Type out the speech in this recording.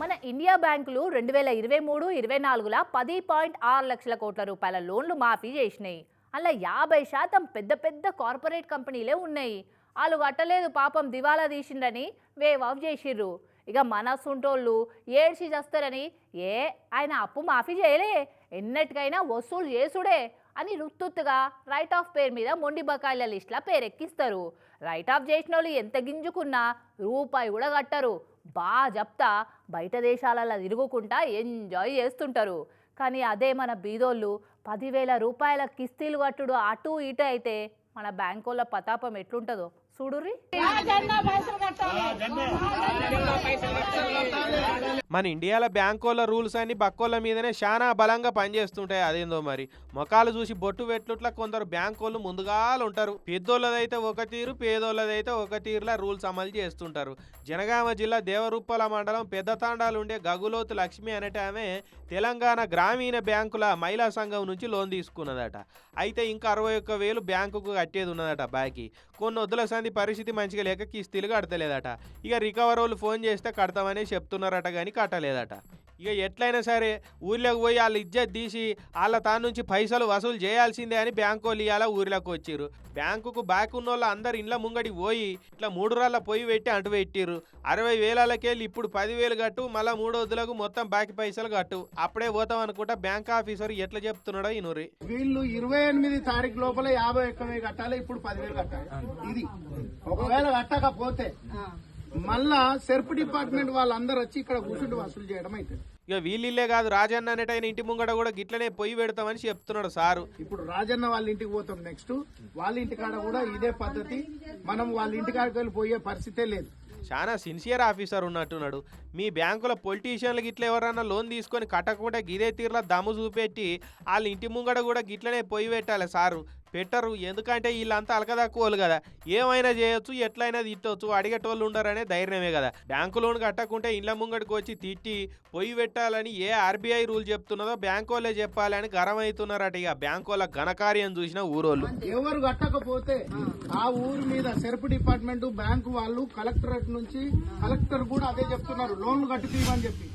మన ఇండియా బ్యాంకులు రెండు వేల ఇరవై మూడు ఇరవై నాలుగుల పది పాయింట్ ఆరు లక్షల కోట్ల రూపాయల లోన్లు మాఫీ చేసినాయి. అలా యాభై శాతం పెద్ద పెద్ద కార్పొరేట్ కంపెనీలే ఉన్నాయి. వాళ్ళు కట్టలేదు పాపం దివాలా తీసిండని వేవ్ ఆఫ్ చేసిర్రు. ఇక మనసుంటోళ్ళు ఏడ్చి చేస్తారని ఏ ఆయన అప్పు మాఫీ చేయలే ఎన్నటికైనా వసూలు చేసుడే అని రుత్తుత్తుగా రైట్ ఆఫ్ పేరు మీద మొండి బకాయిల లిస్టులో పేరెక్కిస్తారు. రైట్ ఆఫ్ చేసిన వాళ్ళు ఎంత గింజుకున్నా రూపాయి కూడా కట్టరు. బాగా చెప్తా బయట దేశాలలో తిరుగుకుంటా ఎంజాయ్ చేస్తుంటారు. కానీ అదే మన బీదోళ్ళు పదివేల రూపాయల కిస్తీలు కట్టుడు అటు ఇటు అయితే మన బ్యాంకుల పతాపం ఎట్లుంటుందో. చూడుర్రీ? మన ఇండియాలో బ్యాంకోళ్ళ రూల్స్ అన్ని బక్కోళ్ళ మీదనే చాలా బలంగా పనిచేస్తుంటాయి. అదేందో మరి? మొఖాలు చూసి బొట్టు పెట్లుట్లా కొందరు బ్యాంకోళ్ళు ముందుగాలు ఉంటారు పెద్దోళ్ళదైతే ఒక తీరు పేదోళ్ళదైతే ఒక తీరులా రూల్స్ అమలు చేస్తుంటారు. జనగామ జిల్లా దేవరూప్పల మండలం పెద్ద తాండాలు ఉండే గగులోతు లక్ష్మి అనేట ఆమె తెలంగాణ గ్రామీణ బ్యాంకుల మహిళా సంఘం నుంచి లోన్ తీసుకున్నదట. అయితే ఇంకా అరవై ఒక్క వేలు బ్యాంకుకు కట్టేది ఉన్నదట బాకీ. కొన్ని వద్దుల సంది పరిస్థితి మంచిగా లేక కిస్తీలు కడతలేదట. ఇక రికవర్ వాళ్ళు ఫోన్ చేస్తే కడతామని చెప్తున్నారట కానీ కట్టలేదట ఇక ఎట్లయినా సరే ఊర్లోకి పోయి వాళ్ళ ఇజ్జత్ తీసి వాళ్ళ తాను నుంచి పైసలు వసూలు చేయాల్సిందే అని బ్యాంకు వాళ్ళు ఇవాళ ఊర్లోకి వచ్చిర్రు. బ్యాంకుకు బ్యాక్ ఉన్న వాళ్ళు అందరు ఇండ్ల ముంగడికి పోయి ఇట్లా మూడు రాళ్ళ పొయ్యి పెట్టి అంటు పెట్టిర్రు. అరవై వేలకెళ్ళి ఇప్పుడు పదివేలు కట్టు మళ్ళీ మూడు వద్దులకు మొత్తం బాకీ పైసలు కట్టు. అప్పుడే పోతాం అనుకుంటా బ్యాంక్ ఆఫీసర్ ఎట్లా చెప్తున్నాడో ఈ నూరి వీళ్ళు ఇరవై ఎనిమిది తారీఖు లోపల యాభై ఒక్క కట్టాలి ఇప్పుడు పదివేలు కట్టాలి. ఇది. ఒకవేళ కట్టకపోతే మళ్ళా సెర్ప్ డిపార్ట్మెంట్ వాళ్ళందరూ వచ్చి ఇక్కడ కూర్చుంటూ వసూలు చేయడం అవుతుంది ఇక వీళ్ళిల్లే కాదు రాజన్న అనేటైన ఇంటి ముంగడ కూడా గిట్లనే పొయ్యి పెడతామని చెప్తున్నాడు సారు. ఇప్పుడు రాజన్న వాళ్ళ ఇంటికి పోతాం నెక్స్ట్. వాళ్ళ ఇంటికాడ కూడా ఇదే పద్ధతి. మనం వాళ్ళ ఇంటికాడికి వెళ్ళి పోయే పరిస్థితే లేదు. చాలా సిన్సియర్ ఆఫీసర్ ఉన్నట్టున్నాడు. మీ బ్యాంకుల పొలిటీషియన్లు గిట్ల ఎవరన్నా లోన్ తీసుకొని కట్టకుండా గిదే తీరులో దమ్ము చూపెట్టి వాళ్ళ ఇంటి ముంగడ కూడా గిట్లనే పొయ్యి పెట్టాలి సారు. పెట్టరు. ఎందుకంటే వీళ్ళంతా అలకదక్కువలు కదా. ఏమైనా చేయొచ్చు ఎట్లయినా తిట్టవచ్చు అడిగేటోళ్ళు ఉండరనే ధైర్యమే కదా. బ్యాంకు లోన్ కట్టకుంటే ఇండ్ల ముంగడికి వచ్చి తిట్టి పొయ్యి పెట్టాలని ఏ ఆర్బీఐ రూల్ చెప్తున్నదో బ్యాంకు వాళ్ళే చెప్పాలని గరం అవుతున్నారట ఇక బ్యాంకు వాళ్ళ ఘనకార్యం చూసిన ఊరోళ్ళు. ఎవరు కట్టకపోతే ఆ ఊరి మీద సెర్ఫ్ డిపార్ట్మెంట్ బ్యాంకు వాళ్ళు కలెక్టరేట్ నుంచి కలెక్టర్ కూడా అదే చెప్తున్నారు. లోన్లు కట్టుకోమని చెప్పి.